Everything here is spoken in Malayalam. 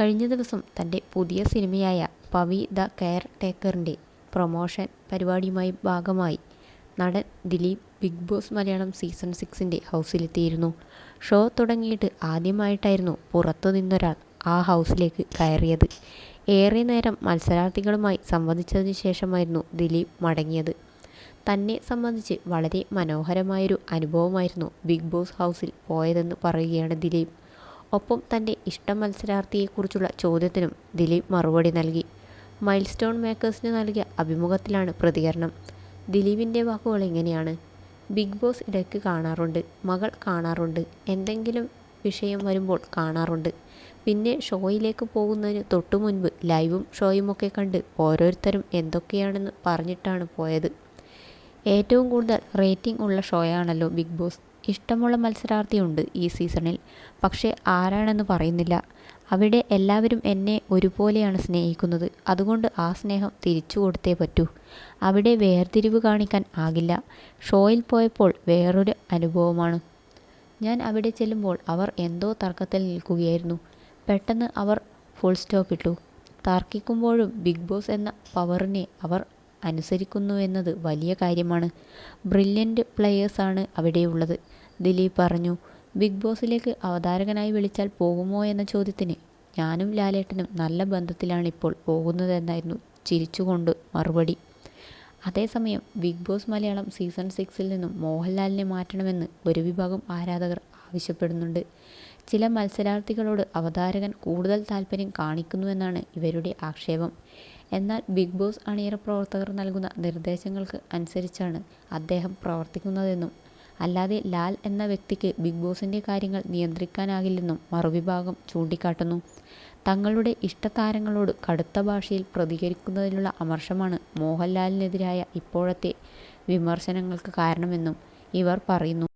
കഴിഞ്ഞ ദിവസം തന്റെ പുതിയ സിനിമയായ പവി ദ കെയർ ടേക്കറിന്റെ പ്രൊമോഷൻ പരിപാടിയുമായി ഭാഗമായി നടൻ Dileep Big Boss Malayalam season സിക്സിന്റെ ഹൗസിലെത്തിയിരുന്നു. ഷോ തുടങ്ങിയിട്ട് ആദ്യമായിട്ടായിരുന്നു പുറത്തു നിന്നൊരാൾ ആ ഹൗസിലേക്ക് കയറിയത്. ഏറെ നേരം മത്സരാർത്ഥികളുമായി സംവദിച്ചതിന് ശേഷമായിരുന്നു ദിലീപ് മടങ്ങിയത്. തന്നെ സംബന്ധിച്ച് വളരെ മനോഹരമായൊരു അനുഭവമായിരുന്നു ബിഗ് ബോസ് ഹൗസിൽ പോയതെന്ന് പറയുകയാണ് ദിലീപ്. ഒപ്പം തന്റെ ഇഷ്ട മത്സരാർത്ഥിയെക്കുറിച്ചുള്ള ചോദ്യത്തിനും ദിലീപ് മറുപടി നൽകി. മൈൽ സ്റ്റോൺ മേക്കേഴ്സിന് നൽകിയ അഭിമുഖത്തിലാണ് പ്രതികരണം. ദിലീപിന്റെ വാക്കുകൾ എങ്ങനെയാണ്? ബിഗ് ബോസ് ഇടയ്ക്ക് കാണാറുണ്ട് മകൾ കാണാറുണ്ട് എന്തെങ്കിലും വിഷയം വരുമ്പോൾ കാണാറുണ്ട്. പിന്നെ ഷോയിലേക്ക് പോകുന്നതിന് തൊട്ടു മുൻപ് ലൈവും ഷോയുമൊക്കെ കണ്ട് ഓരോരുത്തരും എന്തൊക്കെയാണെന്ന് പറഞ്ഞിട്ടാണ് പോയത്. ഏറ്റവും കൂടുതൽ റേറ്റിംഗ് ഉള്ള ഷോയാണല്ലോ ബിഗ് ബോസ്. ഇഷ്ടമുള്ള മത്സരാർത്ഥിയുണ്ട് ഈ സീസണിൽ. പക്ഷേ ആരാണെന്ന് പറയുന്നില്ല. അവിടെ എല്ലാവരും എന്നെ ഒരുപോലെയാണ് സ്നേഹിക്കുന്നത്. അതുകൊണ്ട് ആ സ്നേഹം തിരിച്ചു കൊടുത്തേ പറ്റൂ. അവിടെ വേർതിരിവ് കാണിക്കാൻ ആകില്ല. ഷോയിൽ പോയപ്പോൾ വേറൊരു അനുഭവമാണ്. ഞാൻ അവിടെ ചെല്ലുമ്പോൾ അവർ എന്തോ തർക്കത്തിൽ നിൽക്കുകയായിരുന്നു. പെട്ടെന്ന് അവർ ഫുൾ സ്റ്റോപ്പ് ഇട്ടു. തർക്കിക്കുമ്പോഴും ബിഗ് ബോസ് എന്ന പവറിനെ അവർ അനുസരിക്കുന്നുവെന്നത് വലിയ കാര്യമാണ്. ബ്രില്യന്റ് പ്ലെയേഴ്സാണ് അവിടെയുള്ളത്. ദിലീപ് പറഞ്ഞു ബിഗ് ബോസിലേക്ക് അവതാരകനായി വിളിച്ചാൽ പോകുമോ എന്ന ചോദ്യത്തിന് ഞാനും ലാലേട്ടനും നല്ല ബന്ധത്തിലാണിപ്പോൾ പോകുന്നതെന്നായിരുന്നു ചിരിച്ചുകൊണ്ട് മറുപടി. അതേസമയം ബിഗ് ബോസ് മലയാളം സീസൺ സിക്സിൽ നിന്നും മോഹൻലാലിനെ മാറ്റണമെന്ന് ഒരു വിഭാഗം ആരാധകർ ആവശ്യപ്പെടുന്നുണ്ട്. ചില മത്സരാർത്ഥികളോട് അവതാരകൻ കൂടുതൽ താല്പര്യം കാണിക്കുന്നുവെന്നാണ് ഇവരുടെ ആക്ഷേപം. എന്നാൽ ബിഗ് ബോസ് അണിയറ പ്രവർത്തകർ നൽകുന്ന നിർദ്ദേശങ്ങൾക്ക് അനുസരിച്ചാണ് അദ്ദേഹം പ്രവർത്തിക്കുന്നതെന്നും അല്ലാതെ ലാൽ എന്ന വ്യക്തിക്ക് ബിഗ് ബോസിന്റെ കാര്യങ്ങൾ നിയന്ത്രിക്കാനാകില്ലെന്നും മറുവിഭാഗം ചൂണ്ടിക്കാട്ടുന്നു. തങ്ങളുടെ ഇഷ്ടതാരങ്ങളോട് കടുത്ത ഭാഷയിൽ പ്രതികരിക്കുന്നതിലുള്ള അമർഷമാണ് മോഹൻലാലിനെതിരായ ഇപ്പോഴത്തെ വിമർശനങ്ങൾക്ക് കാരണമെന്നും ഇവർ പറയുന്നു.